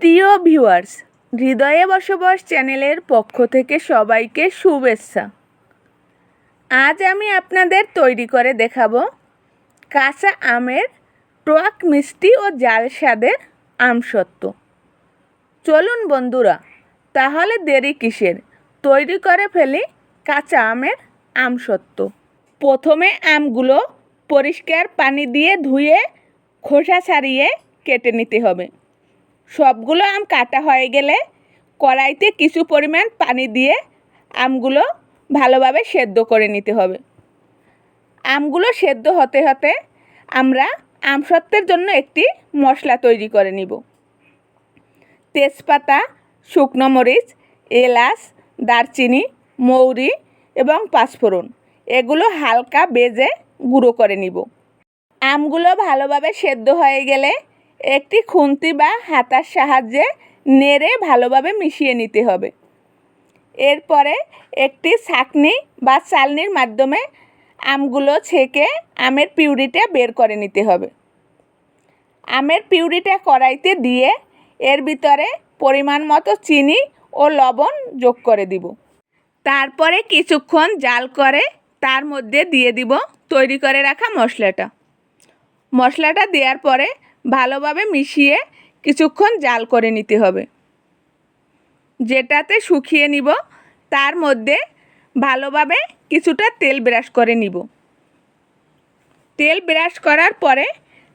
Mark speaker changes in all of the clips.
Speaker 1: প্রিয় ভিউয়ার্স, হৃদয়ে বসবাস চ্যানেলের পক্ষ থেকে সবাইকে শুভেচ্ছা। আজ আমি আপনাদের তৈরি করে দেখাবো কাঁচা আমের টক মিষ্টি ও জাল স্বাদের আমসত্ত্ব। চলুন বন্ধুরা, তাহলে দেরি কিসের? তৈরি করে ফেলি কাঁচা আমের আমসত্ত্ব। প্রথমে আমগুলো পরিষ্কার পানি দিয়ে ধুয়ে খোসা ছাড়িয়ে কেটে নিতে হবে। সবগুলো আম কাটা হয়ে গেলে কড়াইতে কিছু পরিমাণ পানি দিয়ে আমগুলো ভালোভাবে সেদ্ধ করে নিতে হবে। আমগুলো সেদ্ধ হতে হতে আমরা আমসত্ত্বের জন্য একটি মশলা তৈরি করে নিব। তেজপাতা, শুকনো মরিচ, এলাচ, দারচিনি, মৌরি এবং পাঁচফোড়ন এগুলো হালকা বেজে গুঁড়ো করে নিব। আমগুলো ভালোভাবে সেদ্ধ হয়ে গেলে একটি খুন্তি বা হাতার সাহায্যে নেড়ে ভালোভাবে মিশিয়ে নিতে হবে। এরপরে একটি ছাঁকনি বা চালনির মাধ্যমে আমগুলো ছেঁকে আমের পিউরিটা বের করে নিতে হবে। আমের পিউরিটা কড়াইতে দিয়ে এর ভিতরে পরিমাণ মতো চিনি ও লবণ যোগ করে দিব। তারপরে কিছুক্ষণ জাল করে তার মধ্যে দিয়ে দিব তৈরি করে রাখা মশলাটা। মশলাটা দেওয়ার পরে ভালোভাবে মিশিয়ে কিছুক্ষণ জাল করে নিতে হবে। যেটাতে শুকিয়ে নিব, তার মধ্যে ভালোভাবে কিছুটা তেল ব্রাশ করে নিব। তেল ব্রাশ করার পরে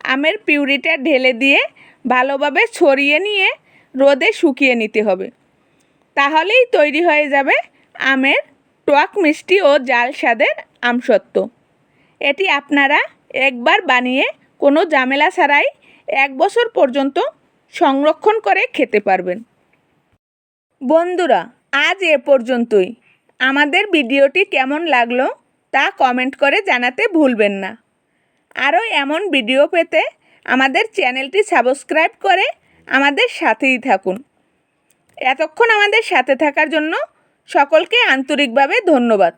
Speaker 1: আমের পিউরিটা ঢেলে দিয়ে ভালোভাবে ছড়িয়ে নিয়ে রোদে শুকিয়ে নিতে হবে। তাহলেই তৈরি হয়ে যাবে আমের টক মিষ্টি ও জাল স্বাদের আমসত্ত্ব। এটি আপনারা একবার বানিয়ে কোনো ঝামেলা ছাড়াই এক বছর পর্যন্ত সংরক্ষণ করে খেতে পারবেন। বন্ধুরা, আজ এ পর্যন্তই। আমাদের ভিডিওটি কেমন লাগল তা কমেন্ট করে জানাতে ভুলবেন না। আরও এমন ভিডিও পেতে আমাদের চ্যানেলটি সাবস্ক্রাইব করে আমাদের সাথেই থাকুন। এতক্ষণ আমাদের সাথে থাকার জন্য সকলকে আন্তরিকভাবে ধন্যবাদ।